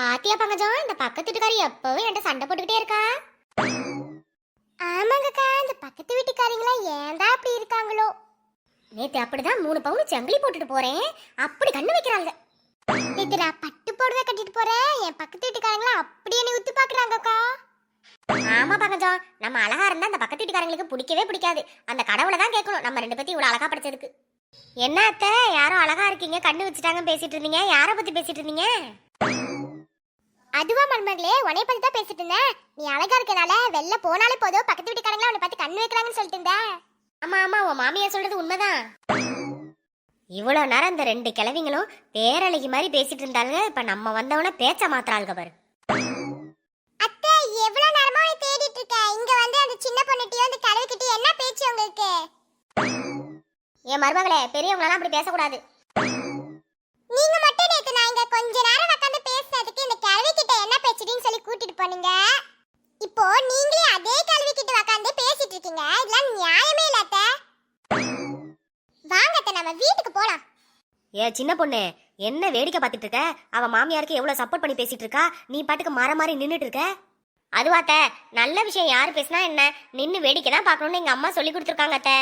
பாத்தியா பங்கஜம்? இந்த பக்கத்து வீட்டுக்காரி எப்பவும் என்கிட்ட சண்டை போட்டுக்கிட்டே இருக்கா? ஆமாங்கக்கா இந்த பக்கத்து வீட்டுக்காரங்களா ஏன்டா அப்படி இருக்காங்களோ? நேத்து அப்படிதான் மூணு பவுன் செங்கிலி போட்டுட்டு போறேன். அப்படி கண்ணு வைக்கிறாங்க. நேத்து நான் பட்டு புடவை கட்டிட்டு போறேன். என் பக்கத்து வீட்டுக்காரங்களா அப்படி என்னை உத்து பாக்குறாங்கக்கா. ஆமா பங்கஜம் நம்ம அழகா இருந்தா அந்த பக்கத்து வீட்டுக்காரங்களுக்கு பிடிக்கவே பிடிக்காது. அந்த கடவுளை தான் கேட்கணும் நம்ம ரெண்டு பத்தி இவ்வளவு அழகா படிச்சதுக்கு. என்ன அத்தை யாரும் அழகா இருக்கீங்க? கண்ணு வச்சுட்டாங்க பேசிட்டு இருந்தீங்க. யாரை பத்தி பேசிட்டு இருந்தீங்க? மருமகளே உன்னை பத்தி தான் பேசிட்டு இருந்தேன். நீ அழகா இருக்கனால வெளில போனாலே போதும் பக்கத்து வீட்டுக்காரங்களா உன்னை பார்த்து கண்ணு வைக்கிறாங்கன்னு சொல்லிட்டு இருந்தேன் ஆமா ஆமா உன் மாமியார் சொல்றது உண்மைதான். இவ்வளவு நேரம் இந்த ரெண்டு கிழவிங்களும் பேரழகி மாதிரி பேசிட்டு இருந்தாங்க இப்ப நம்ம வந்தவன பேச்ச மாத்திராளுக பாரு. அத்தை எவ்வளவு நேரமா தேடிட்டு இருக்க? இங்க வந்து அந்த சின்ன பொண்ணுட்டியோ அந்த கழுவிக்கிட்டு என்ன பேச்சு உங்களுக்கு? என் மருமகளே பெரியவங்களெல்லாம் அப்படி பேசக்கூடாது. இப்போ நீங்களே அதே கழுவி கிட்ட உட்கார்ந்து பேசிட்டு இருக்கீங்க. இதெல்லாம் நியாயமே இல்ல அத்தை. வாங்க அத்தை நம்ம வீட்டுக்கு போலாம். ஏ சின்ன பொண்ணு என்ன வேடிக்கை பார்த்துட்டு இருக்க? அவ மாமியாருக்கு எவ்வளவு சப்போர்ட் பண்ணி பேசிட்டு இருக்கா? நீ பாட்டுக்கு மர மாதிரி நின்னுட்டு இருக்க? அதுவாத்த நல்ல விஷயம் யார் பேசினா என்ன? நின்னு வேடிக்கை தான் பார்க்கணும்னு எங்க அம்மா சொல்லி கொடுத்துருக்காங்க அத்தை.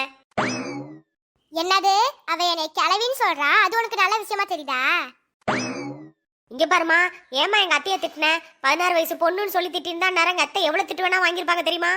என்னது? அவ என்னை கிளவின்னு சொல்றா? அது உனக்கு நல்ல விஷயமா தெரியுதா? இங்க பாருமா ஏமா எங்க அத்தைய திட்டின? பதினாறு வயசு பொண்ணுன்னு சொல்லி திட்டிருந்தா நேரம் எங்க அத்தை எவ்வளவு திட்டு வேணா வாங்கியிருப்பாங்க தெரியுமா?